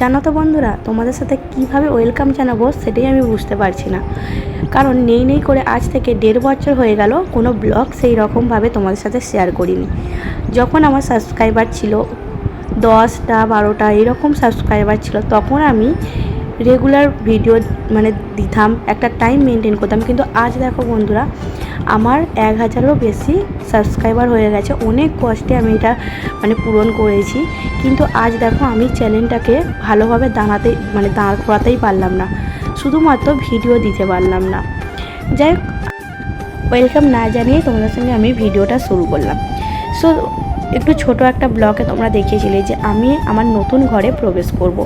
জানো তো বন্ধুরা, তোমাদের সাথে কীভাবে ওয়েলকাম জানাব সেটাই আমি বুঝতে পারছি না। কারণ নেই নেই করে আজ থেকে দেড় বছর হয়ে গেল, কোনো ব্লগ সেই রকমভাবে তোমাদের সাথে শেয়ার করিনি। যখন আমার সাবস্ক্রাইবার ছিল দশটা, বারোটা, এরকম সাবস্ক্রাইবার ছিল, তখন আমি রেগুলার ভিডিও মানে দিতাম, একটা টাইম মেনটেন করতাম। কিন্তু আজ দেখো বন্ধুরা আমার এক হাজারও বেশি সাবস্ক্রাইবার হয়ে গেছে। অনেক কষ্টে আমি এটা মানে পূরণ করেছি। কিন্তু আজ দেখো আমি চ্যানেলটাকে ভালোভাবে দাঁড়াতে মানে দাঁড় করাতেই পারলাম না। শুধুমাত্র ভিডিও দিতে পারলাম না। যাই ওয়েলকাম না জানিয়ে তোমাদের সঙ্গে আমি ভিডিওটা শুরু করলাম। সো একটু ছোট একটা ব্লগে তোমরা দেখিয়েছিলে যে আমি আমার নতুন ঘরে প্রবেশ করব।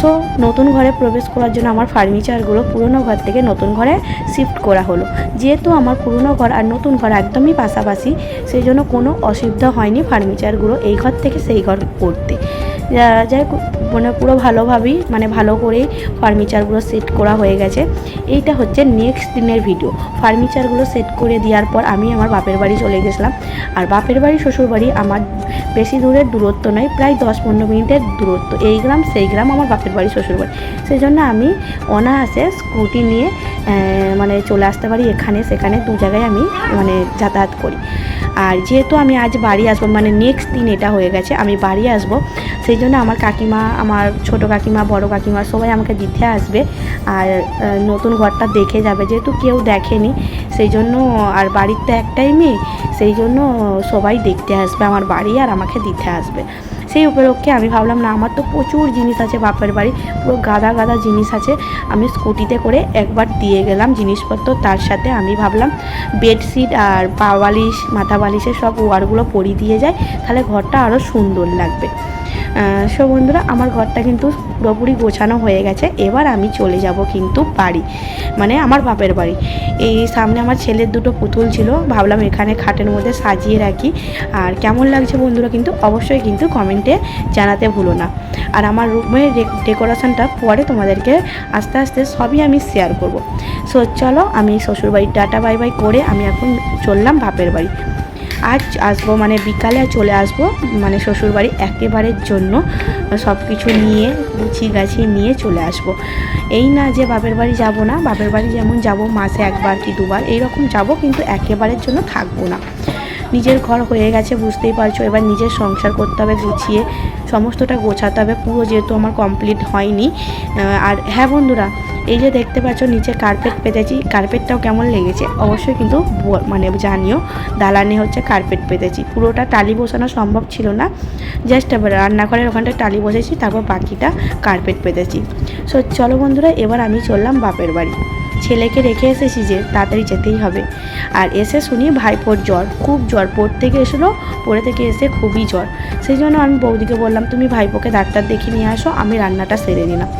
সো নতুন ঘরে প্রবেশ করার জন্য আমার ফার্নিচারগুলো পুরনো ঘর থেকে নতুন ঘরে শিফট করা হলো। যেহেতু আমার পুরনো ঘর আর নতুন ঘর একদমই পাশাপাশি, সেই জন্য কোনো অসুবিধা হয়নি ফার্নিচারগুলো এই ঘর থেকে সেই ঘর করতে। যাই মানে পুরো ভালোভাবেই মানে ভালো করেই ফার্নিচারগুলো সেট করা হয়ে গেছে। এইটা হচ্ছে নেক্সট দিনের ভিডিও ফার্নিচারগুলো সেট করে দেওয়ার পর আমি আমার বাপের বাড়ি চলে গেছিলাম। আর বাপের বাড়ি শ্বশুর বাড়ি আমার বেশি দূরের দূরত্ব নয়, প্রায় দশ পনেরো মিনিটের দূরত্ব। এই গ্রাম, সেই গ্রাম আমার বাপের বাড়ি শ্বশুর বাড়ি সেই জন্য আমি অনায়াসে স্কুটি নিয়ে মানে চলে আসতে পারি এখানে, সেখানে দু জায়গায় আমি মানে যাতায়াত করি। আর যেহেতু আমি আজ বাড়ি আসব মানে নেক্সট দিন এটা হয়ে গেছে, আমি বাড়ি আসব, সেই জন্য আমার কাকিমা, আমার ছোট কাকিমা, বড় কাকিমা সবাই আমাকে দিতে আসবে। আর নতুন ঘরটা দেখে যাবে, যেহেতু কেউ দেখেনি, সেই জন্য আর বাড়ির তো একটাই মেয়ে, সেই জন্য সবাই দেখতে আসবে, আমার বাড়ি আর আমাকে দিতে আসবে। সেই উপলক্ষে আমি ভাবলাম, না, আমার তো প্রচুর জিনিস আছে বাপের বাড়ি, পুরো গাদা গাদা জিনিস আছে। আমি স্কুটিতে করে একবার দিয়ে গেলাম জিনিসপত্র, তার সাথে আমি ভাবলাম, বেডশিট আর পা বালিশ, মাথা বালিশের সব ওয়ারগুলো পরিয়ে দিয়ে যায় তাহলে ঘরটা আরও সুন্দর লাগবে। সো বন্ধুরা, আমার ঘরটা কিন্তু পুরোপুরি গোছানো হয়ে গেছে। এবার আমি চলে যাব কিন্তু বাড়ি মানে আমার বাপের বাড়ি। এই সামনে আমার ছেলের দুটো পুতুল ছিল, ভাবলাম এখানে খাটের মধ্যে সাজিয়ে রাখি। আর কেমন লাগছে বন্ধুরা কিন্তু অবশ্যই কিন্তু কমেন্টে জানাতে ভুলো না। আর আমার রুমের ডেকোরেশনটা পরে তোমাদেরকে আস্তে আস্তে সবই আমি শেয়ার করব। সো চলো, আমি শ্বশুরবাড়ির টাটা বাই বাই করে আমি এখন চললাম বাপের বাড়ি। আজ আসব মানে বিকালে চলে আসব মানে শ্বশুরবাড়ি একেবারের জন্য। সব কিছু নিয়ে, গুছিয়ে গাছিয়ে নিয়ে চলে আসব। এই না যে বাপের বাড়ি যাব না, বাপের বাড়ি যেমন যাব মাসে একবার কি দুবার, এইরকম যাব কিন্তু একেবারের জন্য থাকব না। নিজের ঘর হয়ে গেছে, বুঝতেই পারছ। এবার নিজের সংসার করতে হবে, গুছিয়ে সমস্তটা গোছাতে হবে। পুরো যেহেতু আমার কমপ্লিট হয়নি আর হ্যাঁ বন্ধুরা এই যে দেখতে পাচ্ছ, নিচে কার্পেট পেতেছি। কার্পেটটাও কেমন লেগেছে? অবশ্যই কিন্তু মানে জানিও, দালানে হচ্ছে কার্পেট পেতেছি। পুরোটা টালি বসানো সম্ভব ছিল না। জাস্ট রান্নাঘরের ওখানটা টালি বসেছি, তারপর বাকিটা কার্পেট পেতেছি। সো চলো বন্ধুরা, এবার আমি চললাম বাপের বাড়ি। ছেলেকে রেখে এসেছি যে তাড়াতাড়ি যেতেই হবে। আর এসে শুনি ভাইপোর জ্বর, খুব জ্বর পড় থেকে এসেছিল পড়ে থেকে এসে খুবই জ্বর। সেই জন্য আমি বৌদিকে বললাম, তুমি ভাইপোকে ডাক্তার দেখে নিয়ে আসো, আমি রান্নাটা সেরে নিলাম।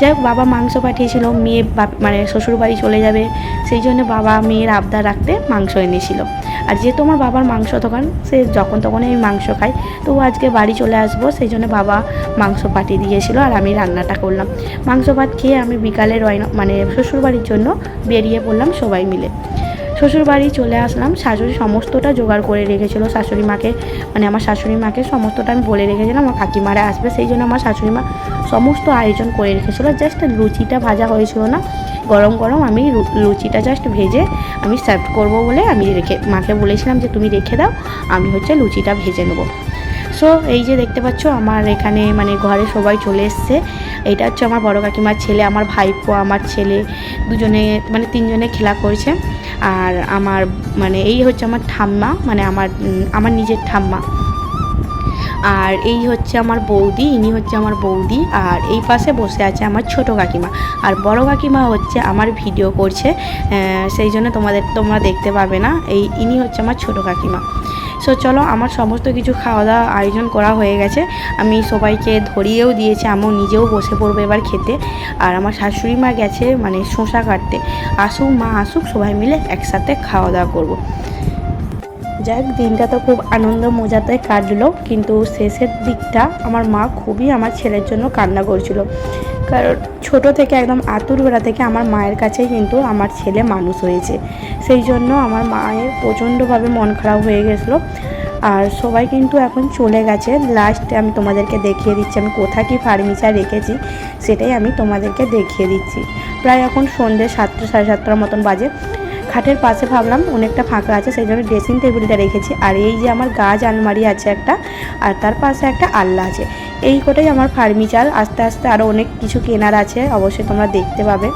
যাই হোক, বাবা মাংস পাঠিয়েছিল, মেয়ে মানে শ্বশুরবাড়ি চলে যাবে। সেই জন্য বাবা মেয়ের আবদার রাখতে মাংস এনেছিল। আর যেহেতু আমার বাবার মাংস দোকান, সে যখন তখন আমি মাংস খাই তো আজকে বাড়ি চলে আসব, সেই জন্য বাবা মাংস পাঠিয়ে দিয়েছিলো আর আমি রান্নাটা করলাম। মাংস ভাত খেয়ে আমি বিকালে রয়না মানে শ্বশুরবাড়ির জন্য বেরিয়ে পড়লাম সবাই মিলে। শ্বশুর বাড়ি চলে আসলাম। শাশুড়ি সমস্তটা জোগাড় করে রেখেছিল শাশুড়ি মাকে। মানে আমার শাশুড়ি মাকে সমস্তটা আমি বলে রেখেছিলাম, আমার কাকিমারা আসবে। সেই জন্য আমার শাশুড়ি মা সমস্ত আয়োজন করে রেখেছিলো। জাস্ট লুচিটা ভাজা হয়েছিল না। গরম গরম আমি লুচিটা জাস্ট ভেজে আমি সার্ভ করব বলে আমি রেখে, মাকে বলেছিলাম যে, তুমি রেখে দাও, আমি হচ্ছে লুচিটা ভেজে নেব। সো এই যে দেখতে পাচ্ছ, আমার এখানে মানে ঘরে সবাই চলে এসছে। এটা হচ্ছে আমার বড় কাকিমার ছেলে, আমার ভাইপো, আমার ছেলে। দুজনে মানে তিনজনে খেলা করছে। আর আমার মানে এই হচ্ছে আমার ঠাম্মা মানে আমার আমার নিজের ঠাম্মা। আর এই হচ্ছে আমার বৌদি, ইনি হচ্ছে আমার বৌদি। আর এই পাশে বসে আছে আমার ছোট কাকিমা। আর বড় কাকিমা হচ্ছে আমার ভিডিও করছে সেই জন্য তোমাদের, তোমরা দেখতে পাবে না। এই, ইনি হচ্ছে আমার ছোট কাকিমা। সো চলো, আমার সমস্ত কিছু খাওয়া দাওয়া আয়োজন করা হয়ে গেছে। আমি সবাইকে ধরিয়েও দিয়েছি আমি নিজেও বসে পড়ব এবার খেতে। আর আমার শাশুড়ি মা গেছে মানে শশা কাটতে। আসুক, মা আসুক, সবাই মিলে একসাথে খাওয়া দাওয়া করব যাক দিনটা তো খুব আনন্দ মজাতে কাটলো, কিন্তু শেষের দিকটা আমার মা খুবই আমার ছেলের জন্য কান্না করছিল। কারণ ছোট থেকে একদম আতুর বেড়া থেকে আমার মায়ের কাছে কিন্তু আমার ছেলে মানুষ হয়েছে। সেই জন্য আমার মায়ের প্রচণ্ডভাবে মন খারাপ হয়ে গেছিল। আর সবাই কিন্তু এখন চলে গেছে। লাস্টে আমি তোমাদেরকে দেখিয়ে দিচ্ছি, আমি কোথায় কী ফার্নিচার রেখেছি, সেটাই আমি তোমাদেরকে দেখিয়ে দিচ্ছি। প্রায় এখন সন্ধ্যে সাতটা, সাড়ে সাতটার মতন বাজে। খাটের পাশে ভাবলাম অনেকটা ফাঁকা আছে, সেই জন্য ড্রেসিং টেবিলটা রেখেছি। আর এই যে আমার গাছ আলমারি আছে একটা, আর তার পাশে একটা আল্লা আছে। এই কোটাই আমার ফার্নিচার আস্তে আস্তে আরও অনেক কিছু কেনার আছে, অবশ্যই তোমরা দেখতে পাবে।